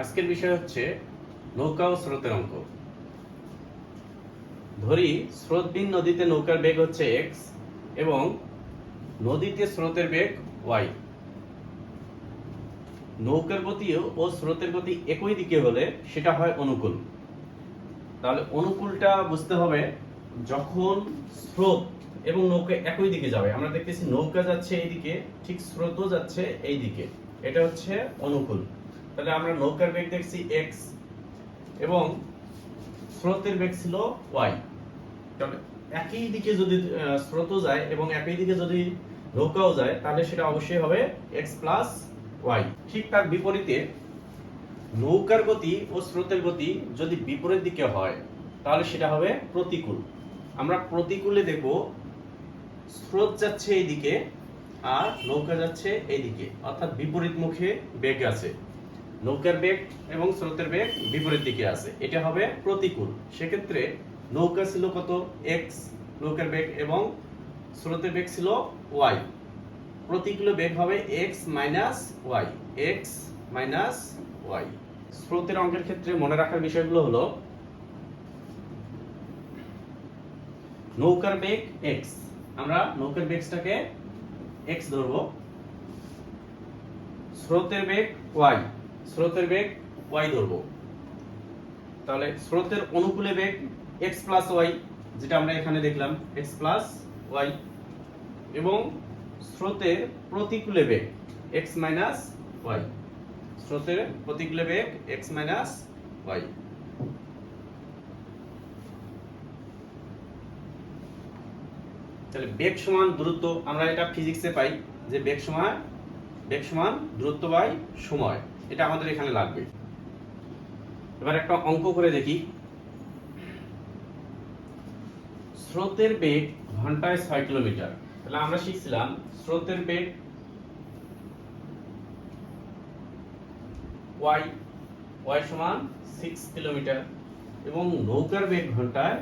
আজকের বিষয় হচ্ছে নৌকা ও স্রোতের অঙ্ক। ধরি স্রোতবিহীন নদীতে নৌকার বেগ হচ্ছে এক্স এবং নদীতে স্রোতের বেগ ওয়াই নৌকার গতি ও স্রোতের গতি একই দিকে হলে সেটা হয় অনুকূল। তাহলে অনুকূলটা বুঝতে হবে যখন স্রোত এবং নৌকা একই দিকে যাবে। আমরা দেখতেছি নৌকা যাচ্ছে এইদিকে, ঠিক স্রোতও যাচ্ছে এই দিকে এটা হচ্ছে অনুকূল। তাহলে আমরা নৌকার বেগ দেখছি এক্স এবং স্রোতের বেগ ছিল ওয়াই তাহলে একই দিকে যদি আহ, স্রোতও যায় এবং একই দিকে যদি নৌকাও যায় তাহলে সেটা অবশ্যই হবে এক্স প্লাস ওয়াই ঠিক তার বিপরীতে নৌকার গতি ও স্রোতের গতি যদি বিপরীত দিকে হয় তাহলে সেটা হবে প্রতিকূল। আমরা প্রতিকূলে দেখব স্রোত যাচ্ছে এইদিকে আর নৌকা যাচ্ছে এইদিকে অর্থাৎ বিপরীত মুখে বেগ আছে। নৌকার বেগ এবং স্রোতের বেগ বিপরীত দিকে আছে। এটা হবে প্রতিকূল। সেক্ষেত্রে নৌকা ছিল কত? এক্স নৌকার বেগ এবং স্রোতের বেগ ছিল ওয়াই প্রতিকূল বেগ হবে X minus Y X minus Y স্রোতের অঙ্কের ক্ষেত্রে মনে রাখার বিষয়গুলো হলো, নৌকার বেগ এক্স আমরা নৌকার বেগটাকে এক্স ধরবো। স্রোতের বেগ ওয়াই স্রোতের বেগ ওয়াই ধরবো। তাহলে স্রোতের অনুকূলে বেগ এক্স প্লাস ওয়াই যেটা আমরা এখানে দেখলাম এক্স প্লাস ওয়াই এবং স্রোতের প্রতিকূলে বেগ এক্স মাইনাস ওয়াই স্রোতের প্রতিকূলে বেগ এক্স মাইনাস ওয়াই তাহলে বেগ সমান দূরত্ব আমরা এটা ফিজিক্সে পাই যে বেগ সমান বেগ সমান দূরত্ব বাই সময়। এটা আমাদের এখানে লাগবে। এবার একটা অঙ্ক করে দেখি। স্রোতের বেগ ঘন্টায় ছয় কিলোমিটার। তাহলে আমরা শিখছিলাম স্রোতের বেগ ওয়াই ওয়াই সমান সিক্স কিলোমিটার এবং নৌকার বেগ ঘন্টায়,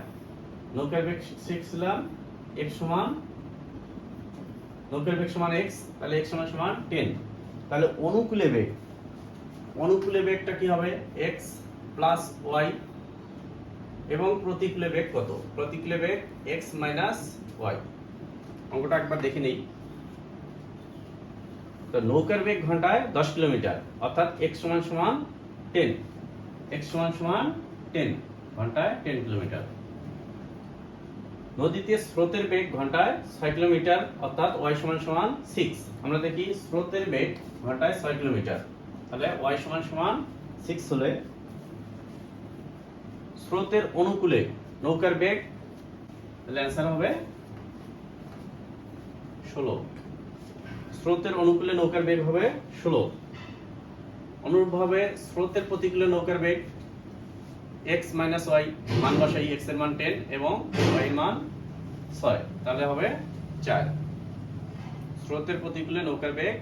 নৌকার বেগ শিখছিলাম এক্স সমান, নৌকার বেগ সমান এক্স তাহলে এক্স সমান সমান টেন তাহলে অনুকূলে বেগ অনুকূলে বেগটা কি হবে? এক্স প্লাস ওয়াই এবং প্রতিকূলে বেগ কত? প্রতিকূলে বেগ এক্স মাইনাস ওয়াই অঙ্কটা একবার দেখে নেই। তো নৌকার বেগ ঘন্টায় দশ কিলোমিটার, অর্থাৎ এক্স সমান সমান টেন এক্স সমান সমান টেন ঘন্টায় টেন কিলোমিটার। নদীতে স্রোতের বেগ ঘন্টায় ছয় কিলোমিটার, অর্থাৎ ওয়াই সমান সমান সিক্স আমরা দেখি স্রোতের বেগ ঘন্টায় ছয় কিলোমিটার। তাহলে ওয়াই সমান সমান সিক্স হলে স্রোতের অনুকূলে নৌকার বেগ, তাহলে অ্যান্সার হবে ষোলো। স্রোতের অনুকূলে নৌকার বেগ হবে ষোলো। অনুরূপভাবে স্রোতের প্রতিকূলে নৌকার বেগ এক্স মাইনাস ওয়াই মান বসাই এক্সের মান টেন এবং ওয়াই এর মান ছয়। তাহলে হবে চার। স্রোতের প্রতিকূলে নৌকার বেগ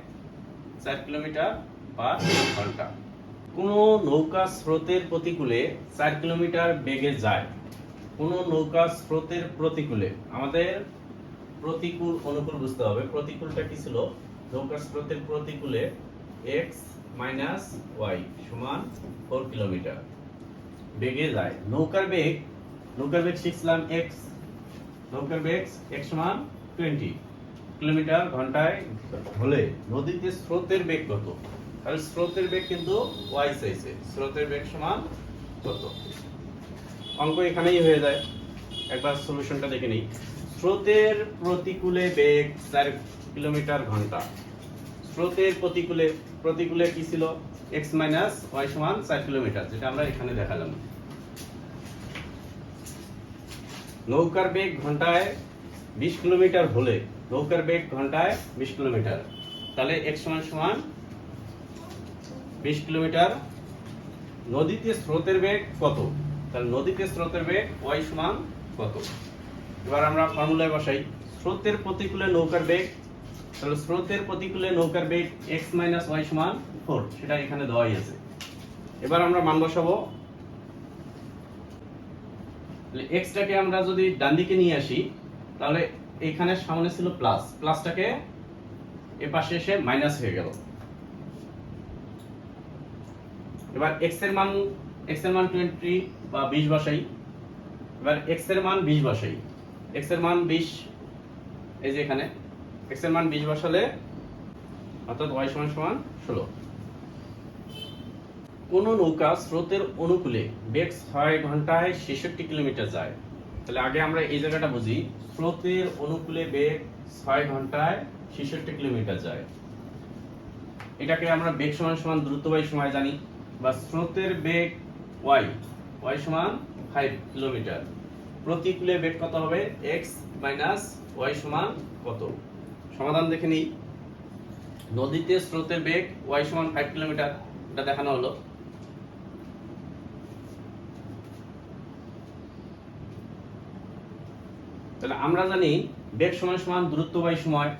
চার কিলোমিটার পার ঘণ্টা কোন নৌকা স্রোতের প্রতিকূলে চার কিলোমিটার বেগে যায়। কোন নৌকা স্রোতের প্রতিকূলে। আমাদের প্রতিকূল অনুকূল বুঝতে হবে। প্রতিকূলটা কি ছিল? নৌকা স্রোতের প্রতিকূলে এক্স মাইনাস ওয়াই সমান ফোর কিলোমিটার বেগে যায়। নৌকার বেগ নৌকার বেগ শিখছিলাম এক্স নৌকার বেগ এক্স সমান টোয়েন্টি কিলোমিটার ঘন্টায় হলে নদীতে স্রোতের বেগ কত? তাহলে স্রোতের বেগ কিন্তু ওয়াই চাইছে। স্রোতের বেগ সমান কত? অঙ্ক এখানেই হয়ে যায়। একবার সলিউশনটা দেখে নিই। স্রোতের প্রতিকূলে বেগ চার কিলোমিটার ঘণ্টা। স্রোতের প্রতিকূলে প্রতিকূলে কি ছিল? এক্স মাইনাস ওয়াই সমান চার কিলোমিটার, যেটা আমরা এখানে দেখালাম। নৌকার বেগ ঘন্টায় বিশ কিলোমিটার হলে, নৌকার বেগ ঘন্টায় বিশ কিলোমিটার। তাহলে এক্স সমান সমান বিশ কিলোমিটার। নদীতে স্রোতের বেগ কত? তাহলে নদীতে স্রোতের বেগ ওয়াই সমান কত? এবার আমরা ফর্মুলায় বসাই। স্রোতের প্রতিকূলে নৌকার বেগ, তাহলে স্রোতের প্রতিকূলে নৌকার বেগ এক্স মাইনাস ওয়াই সমান ফোর সেটা এখানে দেওয়াই আছে। এবার আমরা মান বসাবো। এক্সটাকে আমরা যদি ডান দিকে নিয়ে আসি, তাহলে এখানে সামনে ছিল প্লাস প্লাসটাকে এ পাশে এসে মাইনাস হয়ে গেল। এবার এক্সের মান এক্সের মান টোয়েন্টি বা বিশ বসাই। এবার এক্সের মান বিশ বসাই। এক্সের মান বিশ, এই যে এখানে। এক্সের মান বিশ বসালে অর্থাৎ ওয়াই সমান সমান ষোলো। কোন নৌকা স্রোতের অনুকূলে বেগ ছয় ঘন্টায় ছেষট্টি কিলোমিটার যায়। তাহলে আগে আমরা এই জায়গাটা বুঝি। স্রোতের অনুকূলে বেগ ছয় ঘন্টায় ছেষট্টি কিলোমিটার যায়। এটাকে আমরা বেগ সমান সমান দ্রুতবাহী সময় জানি। বা স্রোতের বেগ ওয়াই ওয়াই সমান ফাইভ কিলোমিটার প্রতিকূলে বেগ কত হবে? এক্স মাইনাস ওয়াই সমান কত? সমাধান দেখে নিই। নদীতে স্রোতের বেগ ওয়াই সমান ফাইভ কিলোমিটার এটা দেখানো হলো। তাহলে আমরা জানি বেগ সময় সমান সমান দূরত্ববাহী সময়।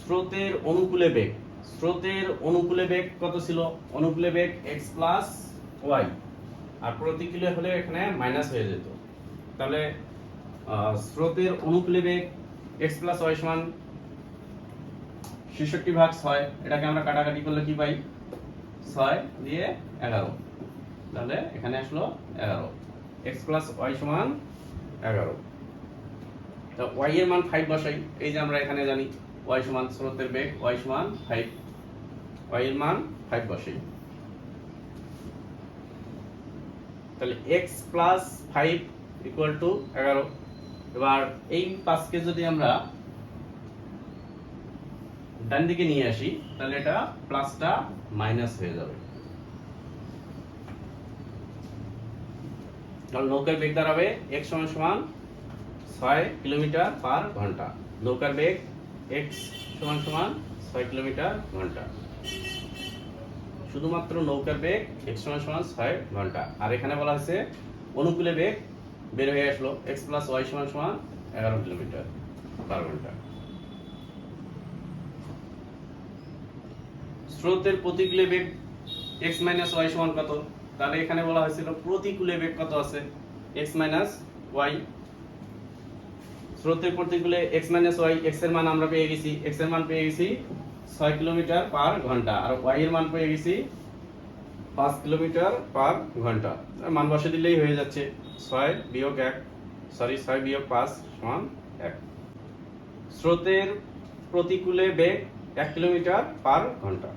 স্রোতের অনুকূলে বেগ। স্রোতের অনুকূলে বেগ কত ছিল? অনুকূলে বেগ x প্লাস ওয়াই আর প্রতিকূলে হলে এখানে মাইনাস হয়ে যেত। তাহলে স্রোতের অনুকূলে বেগ x প্লাস ওয়াই সমান ছেষট্টি ভাগ ছয়। এটাকে আমরা কাটাকাটি করলে কি পাই? ছয় দিয়ে এগারো। তাহলে এখানে আসলো এগারো। এক্স প্লাস ওয়াই সমান এগারো। তো ওয়াই এর মান ফাইভ বসাই। এই যে আমরা এখানে জানি। ওয়াই সমান স্রোতের বেগ ওয়াই সমান ফাইভ ওয়াই এর মান ফাইভ বসাই তাহলে X plus five equal to এগারো। এবার এই পাঁচকে যদি আমরা ডান দিকে নিয়ে আসি, তাহলে এটা প্লাসটা মাইনাস হয়ে যাবে। তাহলে নৌকার বেগ দাঁড়াবে এক সমান সমান ছয় কিলোমিটার পার ঘণ্টা। নৌকার বেগ এক্স সমান সমান ছয় কিলোমিটার ঘণ্টা। শুধুমাত্র নৌকার বেগ এক্স সমান সমান ছয় ঘণ্টা। আর এখানে বলা হয়েছে, অনুকূলে বেগ বের হয়ে আসলো এক্স প্লাস ওয়াই সমান সমান এগারো কিলোমিটার পার ঘণ্টা। স্রোতের প্রতিকূলে বেগ এক্স মাইনাস ওয়াই সমান কত? তাহলে এখানে বলা হয়েছিল প্রতিকূলে বেগ কত আছে? এক্স মাইনাস ওয়াই স্রোতের প্রতিকূলে এক্স মাইনাস ওয়াই এক্সের মান আমরা পেয়ে গেছি এক্সের মান পেয়ে গেছি ছয় কিলোমিটার পার ঘণ্টা আর ওয়াই এর মান পেয়ে গেছি পাঁচ কিলোমিটার পার ঘণ্টা। মান বসে দিলেই হয়ে যাচ্ছে। ছয় বিয়োগ এক সরি ছয় বিয়োগ পাঁচ সমান এক। স্রোতের প্রতিকূলে বেগ এক কিলোমিটার পার ঘণ্টা।